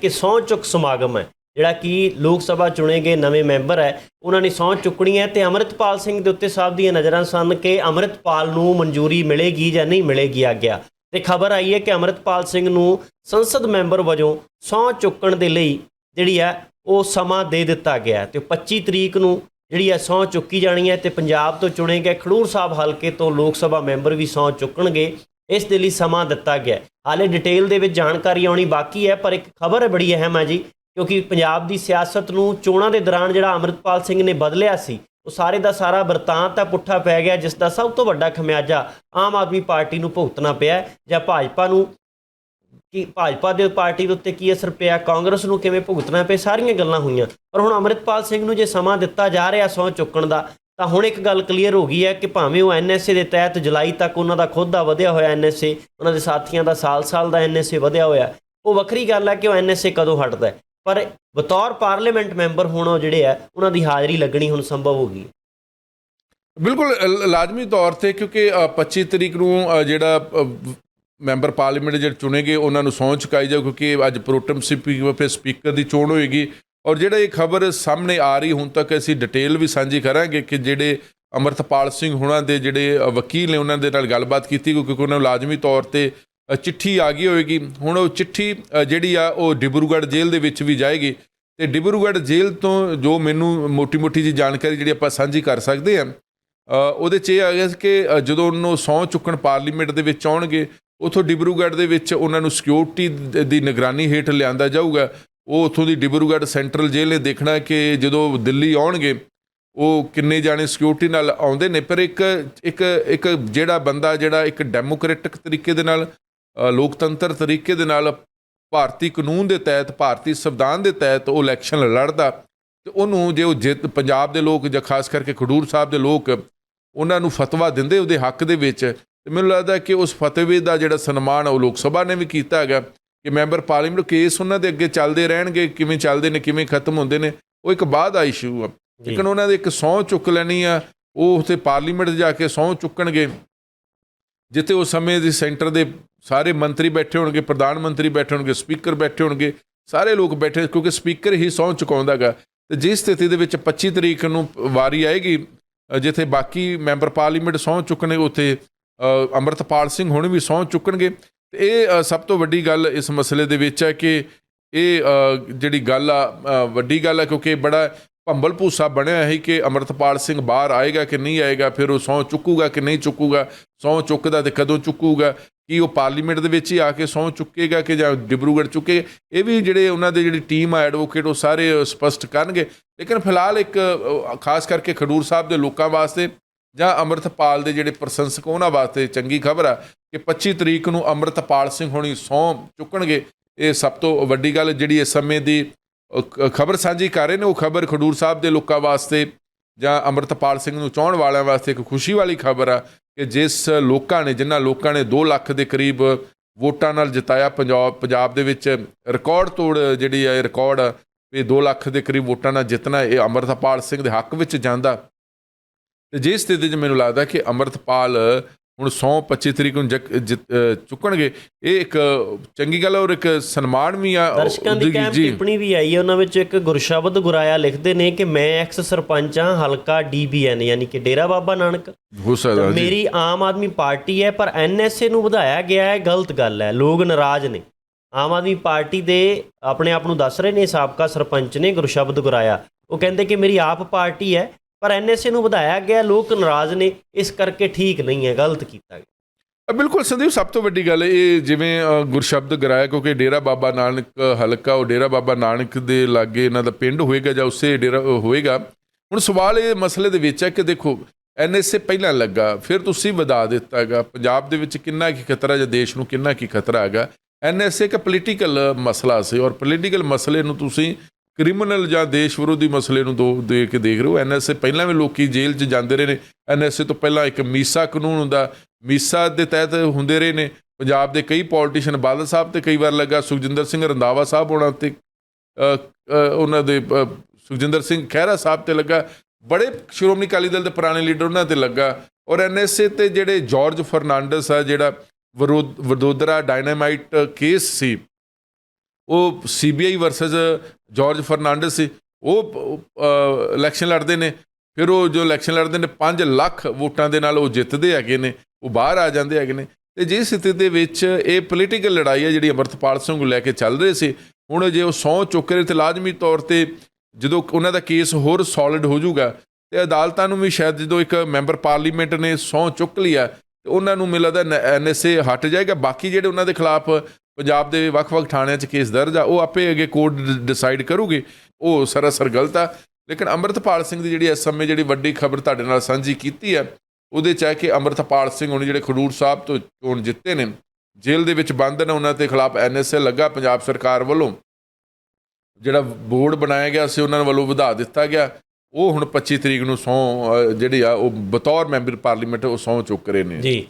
ਕਿ ਸਹੁੰ ਚੁੱਕ ਸਮਾਗਮ ਹੈ, ਜਿਹੜਾ ਕਿ ਲੋਕ ਸਭਾ ਚੁਣੇ ਗਏ ਨਵੇਂ ਮੈਂਬਰ ਹੈ, ਉਹਨਾਂ ਨੇ ਸਹੁੰ ਚੁੱਕਣੀ ਹੈ ਤੇ ਅਮਰਿਤਪਾਲ ਸਿੰਘ ਦੇ ਉੱਤੇ ਸਾਹਿਬ ਦੀਆਂ ਨਜ਼ਰਾਂ ਸਨ ਕਿ ਅਮਰਿਤਪਾਲ ਨੂੰ ਮਨਜ਼ੂਰੀ ਮਿਲੇਗੀ ਜਾਂ ਨਹੀਂ ਮਿਲੇਗੀ ਆਗਿਆ। ਤੇ ਖਬਰ ਆਈ ਹੈ ਕਿ ਅਮਰਿਤਪਾਲ ਸਿੰਘ ਨੂੰ ਸੰਸਦ ਮੈਂਬਰ ਵਜੋਂ ਸਹੁੰ ਚੁੱਕਣ ਦੇ ਲਈ ਜਿਹੜੀ ਹੈ, ਉਹ ਸਮਾਂ ਦੇ ਦਿੱਤਾ ਗਿਆ ਹੈ ਤੇ 25 ਤਰੀਕ ਨੂੰ ਜਿਹੜੀ ਹੈ, ਸਹੁੰ ਚੁੱਕੀ ਜਾਣੀ ਹੈ ਤੇ ਪੰਜਾਬ ਤੋਂ ਚੁਣੇ ਗਏ ਖਡੂਰ ਸਾਹਿਬ ਹਲਕੇ ਤੋਂ ਲੋਕ ਸਭਾ ਮੈਂਬਰ ਵੀ ਸਹੁੰ ਚੁੱਕਣਗੇ। ਇਸ ਦੇ ਲਈ ਸਮਾਂ ਦਿੱਤਾ ਗਿਆ ਹਾਲੇ ਡਿਟੇਲ ਦੇ ਵਿੱਚ ਜਾਣਕਾਰੀ ਆਉਣੀ ਬਾਕੀ ਹੈ, ਪਰ ਇੱਕ ਖਬਰ ਬੜੀ ਅਹਿਮ ਹੈ ਜੀ, ਕਿਉਂਕਿ ਪੰਜਾਬ ਦੀ ਸਿਆਸਤ ਨੂੰ ਚੋਣਾਂ ਦੇ ਦੌਰਾਨ ਜਿਹੜਾ ਅਮਰਿਤਪਾਲ ਸਿੰਘ ਨੇ ਬਦਲਿਆ ਸੀ, ਉਹ ਸਾਰੇ ਦਾ ਸਾਰਾ ਵਰਤਾਂਤ ਤਾਂ ਪੁੱਠਾ ਪੈ ਗਿਆ, ਜਿਸ ਦਾ ਸਭ ਤੋਂ ਵੱਡਾ ਖਮਿਆਜਾ ਆਮ ਆਦਮੀ ਪਾਰਟੀ ਨੂੰ ਭੁਗਤਣਾ ਪਿਆ ਜਾਂ ਭਾਜਪਾ ਨੂੰ ਕਿ ਭਾਜਪਾ ਦੇ ਪਾਰਟੀ ਦੇ ਉੱਤੇ ਕੀ ਅਸਰ ਪਿਆ, ਕਾਂਗਰਸ ਨੂੰ ਕਿਵੇਂ ਭੁਗਤਣਾ ਪਿਆ, ਸਾਰੀਆਂ ਗੱਲਾਂ ਹੋਈਆਂ। ਪਰ ਹੁਣ ਅਮਰਿਤਪਾਲ ਸਿੰਘ ਨੂੰ ਜੇ ਸਮਾਂ ਦਿੱਤਾ ਜਾ ਰਿਹਾ ਸਹੁੰ ਚੁੱਕਣ ਦਾ ਤਾਂ ਹੁਣ ਇੱਕ ਗੱਲ ਕਲੀਅਰ ਹੋ ਗਈ ਹੈ ਕਿ ਭਾਵੇਂ ਉਹ ਐਨਐਸਏ ਦੇ ਤਹਿਤ ਜੁਲਾਈ ਤੱਕ ਉਹਨਾਂ ਦਾ ਖੁਦ ਦਾ ਵਧਿਆ ਹੋਇਆ ਐਨਐਸਏ ਉਹਨਾਂ ਦੇ ਸਾਥੀਆਂ ਦਾ ਸਾਲ-ਸਾਲ ਦਾ ਐਨਐਸਏ ਵਧਿਆ ਹੋਇਆ ਉਹ ਵੱਖਰੀ ਗੱਲ ਹੈ ਕਿ ਉਹ ਐਨਐਸਏ ਕਦੋਂ ਹਟਦਾ ਪਰ ਬਤੌਰ ਪਾਰਲੀਮੈਂਟ ਮੈਂਬਰ ਹੁਣ ਜਿਹੜੇ ਆ ਉਹਨਾਂ ਦੀ ਹਾਜ਼ਰੀ ਲੱਗਣੀ ਹੁਣ ਸੰਭਵ ਹੋ ਗਈ ਬਿਲਕੁਲ ਲਾਜ਼ਮੀ ਤੌਰ ਤੇ ਕਿਉਂਕਿ ਅ, 25 ਤਰੀਕ ਨੂੰ ਜਿਹੜਾ ਮੈਂਬਰ ਪਾਰਲੀਮੈਂਟ ਜਿਹੜੇ ਚੁਣੇ ਗਏ ਉਹਨਾਂ ਨੂੰ ਸਹੁੰ ਚੁਕਾਈ ਜਾਊ ਕਿਉਂਕਿ ਅੱਜ ਪ੍ਰੋਟਮ ਸਪੀਕਰ ਫਿਰ ਸਪੀਕਰ ਦੀ ਚੋਣ ਹੋਏਗੀ। ਔਰ ਜਿਹੜਾ ਇਹ ਖਬਰ ਸਾਹਮਣੇ ਆ ਰਹੀ, ਹੁਣ ਤੱਕ ਅਸੀਂ ਡਿਟੇਲ ਵੀ ਸਾਂਝੀ ਕਰਾਂਗੇ ਕਿ ਜਿਹੜੇ ਅਮਰਤਪਾਲ ਸਿੰਘ ਹੁਣਾਂ ਦੇ ਜਿਹੜੇ ਵਕੀਲ ਨੇ ਉਹਨਾਂ ਦੇ ਨਾਲ ਗੱਲਬਾਤ ਕੀਤੀ, ਕਿਉਂਕਿ ਉਹਨਾਂ ਨੂੰ ਲਾਜ਼ਮੀ ਤੌਰ ਤੇ ਚਿੱਠੀ ਆ ਗਈ ਹੋਏਗੀ ਹੁਣ ਉਹ ਚਿੱਠੀ ਜਿਹੜੀ ਆ, ਉਹ ਡਿਬਰੂਗੜ੍ਹ ਜੇਲ੍ਹ ਦੇ ਵਿੱਚ ਵੀ ਜਾਏਗੀ। ਤੇ ਡਿਬਰੂਗੜ੍ਹ ਜੇਲ੍ਹ ਤੋਂ ਜੋ ਮੈਨੂੰ ਮੋਟੀ-ਮੋਟੀ ਜੀ ਜਾਣਕਾਰੀ ਜਿਹੜੀ ਆਪਾਂ ਸਾਂਝੀ ਕਰ ਸਕਦੇ ਹਾਂ ਉਹਦੇ 'ਚ ਇਹ ਆ ਗਿਆ ਸੀ ਕਿ ਜਦੋਂ ਉਹਨੂੰ ਸਹੁੰ ਚੁੱਕਣ ਪਾਰਲੀਮੈਂਟ ਦੇ ਵਿੱਚ ਆਉਣਗੇ, ਉਥੋਂ ਡਿਬਰੂਗੜ੍ਹ ਦੇ ਵਿੱਚ ਉਹਨਾਂ ਨੂੰ ਸਿਕਿਉਰਿਟੀ ਦੀ ਨਿਗਰਾਨੀ ਹੇਠ ਲਿਆਂਦਾ ਜਾਊਗਾ। ਉਹ ਉਥੋਂ ਦੀ ਡਿਬਰੂਗੜ੍ਹ ਸੈਂਟਰਲ ਜੇਲ੍ਹ ਨੇ ਦੇਖਣਾ ਕਿ ਜਦੋਂ ਦਿੱਲੀ ਆਉਣਗੇ, ਉਹ ਕਿੰਨੇ ਜਾਣੇ ਸਿਕਿਉਰਿਟੀ ਨਾਲ ਆਉਂਦੇ ਨੇ। ਪਰ ਇੱਕ ਇੱਕ ਇੱਕ ਜਿਹੜਾ ਬੰਦਾ, ਜਿਹੜਾ ਇੱਕ ਡੈਮੋਕ੍ਰੈਟਿਕ ਤਰੀਕੇ ਦੇ ਨਾਲ ਲੋਕਤੰਤਰ ਤਰੀਕੇ ਦੇ ਨਾਲ ਭਾਰਤੀ ਕਾਨੂੰਨ ਦੇ ਤਹਿਤ, ਭਾਰਤੀ ਸੰਵਿਧਾਨ ਦੇ ਤਹਿਤ ਉਹ ਇਲੈਕਸ਼ਨ ਲੜਦਾ, ਤੇ ਉਹਨੂੰ ਜੇ ਉਹ ਜਿੱਤ, ਪੰਜਾਬ ਦੇ ਲੋਕ ਜਾਂ ਖਾਸ ਕਰਕੇ ਖਡੂਰ ਸਾਹਿਬ ਦੇ ਲੋਕ ਉਹਨਾਂ ਨੂੰ ਫਤਵਾ ਦਿੰਦੇ ਉਹਦੇ ਹੱਕ ਦੇ ਵਿੱਚ, ਤੇ ਮੈਨੂੰ ਲੱਗਦਾ ਕਿ ਉਸ ਫਤਵੇ ਦਾ ਜਿਹੜਾ ਸਨਮਾਨ ਉਹ ਲੋਕ ਸਭਾ ਨੇ ਵੀ ਕੀਤਾ ਹੈਗਾ। ਕਿ ਮੈਂਬਰ ਪਾਰਲੀਮੈਂਟ ਕੇਸ ਉਹਨਾਂ ਦੇ ਅੱਗੇ ਚੱਲਦੇ ਰਹਿਣਗੇ ਕਿਵੇਂ ਚੱਲਦੇ ਨੇ ਕਿਵੇਂ ਖਤਮ ਹੁੰਦੇ ਨੇ ਉਹ ਇੱਕ ਬਾਅਦ ਦਾ ਇਸ਼ੂ ਆ। ਲੇਕਿਨ ਉਹਨਾਂ ਦੇ ਇੱਕ ਸਹੁੰ ਚੁੱਕ ਲੈਣੀ ਆ ਉਹ ਉੱਥੇ ਪਾਰਲੀਮੈਂਟ ਜਾ ਕੇ ਸਹੁੰ ਚੁੱਕਣਗੇ ਜਿੱਥੇ ਉਸ ਸਮੇਂ ਦੇ ਸੈਂਟਰ ਦੇ ਸਾਰੇ ਮੰਤਰੀ ਬੈਠੇ ਹੋਣਗੇ ਪ੍ਰਧਾਨ ਮੰਤਰੀ ਬੈਠੇ ਹੋਣਗੇ ਸਪੀਕਰ ਬੈਠੇ ਹੋਣਗੇ ਸਾਰੇ ਲੋਕ ਬੈਠੇ ਕਿਉਂਕਿ ਸਪੀਕਰ ਹੀ ਸਹੁੰ ਚੁਕਾਉਂਦਾਗਾ ਤੇ ਜਿਸ ਸਥਿਤੀ ਦੇ ਵਿੱਚ 25 ਤਰੀਕ ਨੂੰ ਵਾਰੀ ਆਏਗੀ ਜਿੱਥੇ ਬਾਕੀ ਮੈਂਬਰ ਪਾਰਲੀਮੈਂਟ ਸਹੁੰ ਚੁੱਕਣੇ ਉੱਥੇ ਅੰਮ੍ਰਿਤਪਾਲ ਸਿੰਘ ਹੁਣ ਵੀ ਸਹੁੰ ਚੁੱਕਣਗੇ ਤੇ ਇਹ ਸਭ ਤੋਂ ਵੱਡੀ ਗੱਲ ਇਸ ਮਸਲੇ ਦੇ ਵਿੱਚ ਹੈ ਕਿ ਇਹ ਜਿਹੜੀ ਗੱਲ ਆ ਵੱਡੀ ਗੱਲ ਆ ਕਿਉਂਕਿ ਬੜਾ ਭੰਬਲ ਭੂਸਾ ਬਣਿਆ ਹੈ ਕਿ ਅੰਮ੍ਰਿਤਪਾਲ ਸਿੰਘ ਬਾਹਰ ਆਏਗਾ ਕਿ ਨਹੀਂ ਆਏਗਾ ਫਿਰ ਉਹ ਸਹੁੰ ਚੁੱਕੂਗਾ ਕਿ ਨਹੀਂ ਚੁੱਕੂਗਾ ਸਹੁੰ ਚੁੱਕਦਾ ਤੇ ਕਦੋਂ ਚੁੱਕੂਗਾ ਕਿ ਉਹ ਪਾਰਲੀਮੈਂਟ ਦੇ ਵਿੱਚ ਹੀ ਆ ਕੇ ਸਹੁੰ ਚੁੱਕੇਗਾ ਕਿ ਜਾਂ ਡਿਬਰੂਗੜ੍ਹ ਚੁੱਕੇ ਇਹ ਵੀ ਜਿਹੜੇ ਉਹਨਾਂ ਦੇ ਜਿਹੜੀ ਟੀਮ ਆ ਐਡਵੋਕੇਟ ਉਹ ਸਾਰੇ ਅ, ਸਪਸ਼ਟ ਕਰਨਗੇ। ਲੇਕਿਨ ਫਿਲਹਾਲ ਇੱਕ ਖਾਸ ਕਰਕੇ ਖਡੂਰ ਸਾਹਿਬ ਦੇ ਲੋਕਾਂ ਵਾਸਤੇ ਜਾਂ ਅੰਮ੍ਰਿਤਪਾਲ ਦੇ ਜਿਹੜੇ ਪ੍ਰਸ਼ੰਸਕ ਉਹਨਾਂ ਵਾਸਤੇ ਚੰਗੀ ਖਬਰ ਆ ਕਿ 25 ਤਰੀਕ ਨੂੰ ਅੰਮ੍ਰਿਤਪਾਲ ਸਿੰਘ ਹੋਣੀ ਸਹੁੰ ਚੁੱਕਣਗੇ। ਇਹ ਸਭ ਤੋਂ ਵੱਡੀ ਗੱਲ ਜਿਹੜੀ ਇਸ ਸਮੇਂ ਦੀ ਖਬਰ ਸਾਂਝੀ ਕਰ ਰਹੇ ਨੇ, ਉਹ ਖਬਰ ਖਡੂਰ ਸਾਹਿਬ ਦੇ ਲੋਕਾਂ ਵਾਸਤੇ ਜਾਂ ਅੰਮ੍ਰਿਤਪਾਲ ਸਿੰਘ ਨੂੰ ਚਾਹਣ ਵਾਲਿਆਂ ਵਾਸਤੇ ਇੱਕ ਖੁਸ਼ੀ ਵਾਲੀ ਖਬਰ ਆ ਕਿ ਜਿਸ ਲੋਕਾਂ ਨੇ, ਜਿਨ੍ਹਾਂ ਲੋਕਾਂ ਨੇ 2 ਲੱਖ ਦੇ ਕਰੀਬ ਵੋਟਾਂ ਨਾਲ ਜਿਤਾਇਆ ਪੰਜਾਬ ਪੰਜਾਬ ਦੇ ਵਿੱਚ ਰਿਕਾਰਡ ਤੋੜ ਜਿਹੜੀ ਹੈ ਰਿਕਾਰਡ ਆ, ਵੀ 2 ਲੱਖ ਦੇ ਕਰੀਬ ਵੋਟਾਂ ਨਾਲ ਜਿੱਤਣਾ, ਇਹ ਅੰਮ੍ਰਿਤਪਾਲ ਸਿੰਘ ਦੇ ਹੱਕ ਵਿੱਚ ਜਾਂਦਾ। ਤੇ ਜਿਸ ਸਥਿਤੀ 'ਚ ਮੈਨੂੰ ਲੱਗਦਾ ਕਿ ਅੰਮ੍ਰਿਤਪਾਲ ਹੁਣ 100 25 ਤਰੀਕ ਨੂੰ ਚੁੱਕਣਗੇ। ਇਹ ਇੱਕ ਚੰਗੀ ਗੱਲ ਔਰ ਇੱਕ ਸਨਮਾਨ ਵੀ ਆ। ਦਰਸ਼ਕਾਂ ਦੀ ਕਾਇਮ ਟਿੱਪਣੀ ਵੀ ਆਈ ਹੈ। ਉਹਨਾਂ ਵਿੱਚ ਇੱਕ ਗੁਰਸ਼ਬਦ ਗੁਰਾਇਆ ਲਿਖਦੇ ਨੇ ਕਿ ਮੈਂ ਐਕਸ ਸਰਪੰਚ ਹਾਂ ਹਲਕਾ ਡੀਬੀਐਨ ਯਾਨੀ ਕਿ ਡੇਰਾ ਬਾਬਾ ਨਾਨਕ। ਹੋ ਸਕਦਾ ਜੀ। ਮੇਰੀ ਆਮ ਆਦਮੀ ਪਾਰਟੀ ਹੈ ਪਰ ਐਨਐਸਏ ਨੂੰ ਵਧਾਇਆ ਗਿਆ ਹੈ। ਗਲਤ ਗੱਲ ਹੈ। ਲੋਕ ਨਾਰਾਜ਼ ਨੇ। ਆਮ ਆਦਮੀ ਪਾਰਟੀ ਦੇ ਆਪਣੇ ਆਪ ਨੂੰ ਦੱਸ ਰਹੇ ਨੇ ਸਾਬਕਾ ਸਰਪੰਚ ਨੇ ਗੁਰਸ਼ਬਦ ਗੁਰਾਇਆ। ਉਹ ਕਹਿੰਦੇ ਕਿ ਮੇਰੀ ਆਪ ਪਾਰਟੀ ਹੈ। ਪਰ ਐਨਐਸਏ ਨੂੰ ਵਧਾਇਆ ਗਿਆ, ਲੋਕ ਨਾਰਾਜ਼ ਨੇ, ਇਸ ਕਰਕੇ ਠੀਕ ਨਹੀਂ ਹੈ, ਗਲਤ ਕੀਤਾ ਗਿਆ। ਬਿਲਕੁਲ ਸੰਦੀਪ, ਸਭ ਤੋਂ ਵੱਡੀ ਗੱਲ ਇਹ ਜਿਵੇਂ ਗੁਰਸ਼ਬਦ ਗਰਾਇਆ, ਕਿਉਂਕਿ ਡੇਰਾ ਬਾਬਾ ਨਾਨਕ ਹਲਕਾ, ਉਹ ਡੇਰਾ ਬਾਬਾ ਨਾਨਕ ਦੇ ਲਾਗੇ ਇਹਨਾਂ ਦਾ ਪਿੰਡ ਹੋਏਗਾ ਜਾਂ ਉਸੇ ਡੇਰਾ ਹੋਏਗਾ। ਹੁਣ ਸਵਾਲ ਇਹ ਮਸਲੇ ਦੇ ਵਿੱਚ ਹੈ ਕਿ ਦੇਖੋ ਐਨਐਸਏ ਪਹਿਲਾਂ ਲੱਗਾ, ਫਿਰ ਤੁਸੀਂ ਵਧਾ ਦਿੱਤਾ ਹੈਗਾ। ਪੰਜਾਬ ਦੇ ਵਿੱਚ ਕਿੰਨਾ ਕੀ ਖਤਰਾ ਜਾਂ ਦੇਸ਼ ਨੂੰ ਕਿੰਨਾ ਕੀ ਖਤਰਾ ਹੈਗਾ। ਐਨਐਸਏ ਇੱਕ ਪੋਲੀਟੀਕਲ ਮਸਲਾ ਸੀ ਔਰ ਪੋਲੀਟੀਕਲ ਮਸਲੇ ਨੂੰ ਤੁਸੀਂ ਕ੍ਰਿਮੀਨਲ ਜਾਂ ਦੇਸ਼ ਵਿਰੋਧੀ ਮਸਲੇ ਨੂੰ ਦੋ ਦੇ ਕੇ ਦੇਖ ਰਹੇ ਹੋ। ਐਨਐਸਏ ਪਹਿਲਾਂ ਵੀ ਲੋਕੀ ਜੇਲ੍ਹ 'ਚ ਜਾਂਦੇ ਰਹੇ ਨੇ। ਐਨਐਸਏ ਤੋਂ ਪਹਿਲਾਂ ਇੱਕ ਮੀਸਾ ਕਾਨੂੰਨ ਹੁੰਦਾ। ਮੀਸਾ ਦੇ ਤਹਿਤ ਹੁੰਦੇ ਰਹੇ ਨੇ। ਪੰਜਾਬ ਦੇ ਕਈ ਪੋਲੀਟੀਸ਼ੀਅਨ ਬਾਦਲ ਸਾਹਿਬ ਤੇ ਕਈ ਵਾਰ ਲੱਗਾ। ਸੁਖਜਿੰਦਰ ਸਿੰਘ ਰੰਦਾਵਾ ਸਾਹਿਬ ਉਹਨਾਂ ਤੇ ਉਹਨਾਂ ਦੇ ਸੁਖਜਿੰਦਰ ਸਿੰਘ ਖਹਿਰਾ ਸਾਹਿਬ ਤੇ ਲੱਗਾ। ਬੜੇ ਸ਼੍ਰੋਮਣੀ ਅਕਾਲੀ ਦਲ ਦੇ ਪੁਰਾਣੇ ਲੀਡਰ ਉਹਨਾਂ ਤੇ ਲੱਗਾ। ਔਰ ਐਨਐਸਏ ਤੇ ਜਿਹੜੇ ਜਾਰਜ ਫਰਨਾਂਡਸ ਆ, ਜਿਹੜਾ ਵਿਰੋਧ- ਵਡੋਦਰਾ ਡਾਇਨਾਮਾਈਟ ਕੇਸ ਸੀ ਉਹ ਸੀਬੀਆਈ ਵਰਸਸ ਜਾਰਜ ਫਰਨਾਂਡਸ ਸੀ, ਉਹ ਇਲੈਕਸ਼ਨ ਲੜਦੇ ਨੇ। ਫਿਰ ਉਹ ਜੋ ਇਲੈਕਸ਼ਨ ਲੜਦੇ ਨੇ 5 ਲੱਖ ਵੋਟਾਂ ਦੇ ਨਾਲ ਉਹ ਜਿੱਤਦੇ ਹੈਗੇ ਨੇ, ਉਹ ਬਾਹਰ ਆ ਜਾਂਦੇ ਹੈਗੇ ਨੇ। ਤੇ ਜਿਸ ਸਥਿਤੀ ਦੇ ਵਿੱਚ ਇਹ ਪੋਲੀਟੀਕਲ ਲੜਾਈ ਹੈ ਜਿਹੜੀ ਅਮਰਤਪਾਲ ਸਿੰਘ ਨੂੰ ਲੈ ਕੇ ਚੱਲ ਰਹੀ ਸੀ, ਹੁਣ ਜੇ ਉਹ ਸਹੁੰ ਚੁੱਕ ਰਹੇ ਤੇ ਲਾਜ਼ਮੀ ਤੌਰ ਤੇ ਜਦੋਂ ਉਹਨਾਂ ਦਾ ਕੇਸ ਹੋਰ ਸੋਲਿਡ ਹੋ ਜਾਊਗਾ, ਤੇ ਅਦਾਲਤਾਂ ਨੂੰ ਵੀ ਸ਼ਾਇਦ ਜਦੋਂ ਇੱਕ ਮੈਂਬਰ ਪਾਰਲੀਮੈਂਟ ਨੇ ਸਹੁੰ ਚੁੱਕ ਲਿਆ, ਤੇ ਉਹਨਾਂ ਨੂੰ ਮੈਨੂੰ ਲੱਗਦਾ ਐਨਐਸਏ ਹਟ ਜਾਏਗਾ। ਬਾਕੀ ਜਿਹੜੇ ਉਹਨਾਂ ਦੇ ਖਿਲਾਫ ਪੰਜਾਬ ਦੇ ਵੱਖ-ਵੱਖ ਥਾਣਿਆਂ 'ਚ ਕੇਸ ਦਰਜ ਆ, ਉਹ ਆਪੇ ਅੱਗੇ ਕੋਰਟ ਡਿਸਾਈਡ ਕਰੂਗੀ। ਉਹ ਸਰਾਸਰ ਗਲਤ ਆ। ਲੇਕਿਨ ਅੰਮ੍ਰਿਤਪਾਲ ਸਿੰਘ ਦੀ ਜਿਹੜੀ ਇਸ ਸਮੇਂ ਜਿਹੜੀ ਵੱਡੀ ਖਬਰ ਤੁਹਾਡੇ ਨਾਲ ਸਾਂਝੀ ਕੀਤੀ ਹੈ, ਉਹਦੇ ਚ ਹੈ ਕਿ ਅੰਮ੍ਰਿਤਪਾਲ ਸਿੰਘ ਹੁਣ ਜਿਹੜੇ ਖਡੂਰ ਸਾਹਿਬ ਤੋਂ ਚੋਣ ਜਿੱਤੇ ਨੇ, ਜੇਲ੍ਹ ਦੇ ਵਿੱਚ ਬੰਦ ਨੇ, ਉਹਨਾਂ ਦੇ ਖਿਲਾਫ ਐਨਐਸਏ ਲੱਗਾ ਪੰਜਾਬ ਸਰਕਾਰ ਵੱਲੋਂ। ਜਿਹੜਾ ਬੋਰਡ ਬਣਾਇਆ ਗਿਆ ਸੀ, ਉਹਨਾਂ ਵੱਲੋਂ ਵਧਾ ਦਿੱਤਾ ਗਿਆ। ਉਹ ਹੁਣ 25 ਤਰੀਕ ਨੂੰ ਸਹੁੰ ਜਿਹੜੀ ਆ, ਉਹ ਬਤੌਰ ਮੈਂਬਰ ਪਾਰਲੀਮੈਂਟ ਉਹ ਸਹੁੰ ਚੁੱਕ ਰਹੇ ਨੇ। ਜੀ।